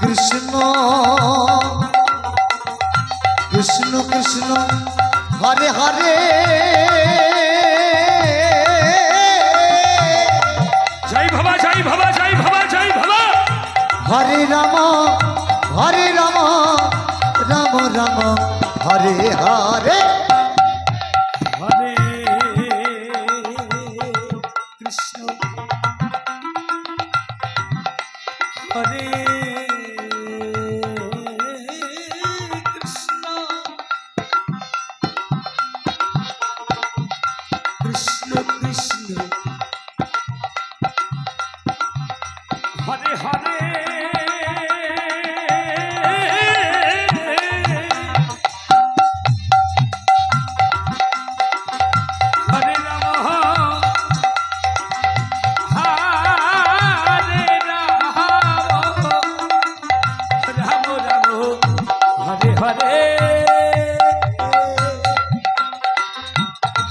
কৃষ্ণ কৃষ্ণ কৃষ্ণ হরে হরে। জয় বাবা জয় বাবা জয় বাবা জয় বাবা হরে রাম হরে রাম রাম রাম হরে হরে।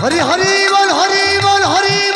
হরে হরে বল হরি বল হরি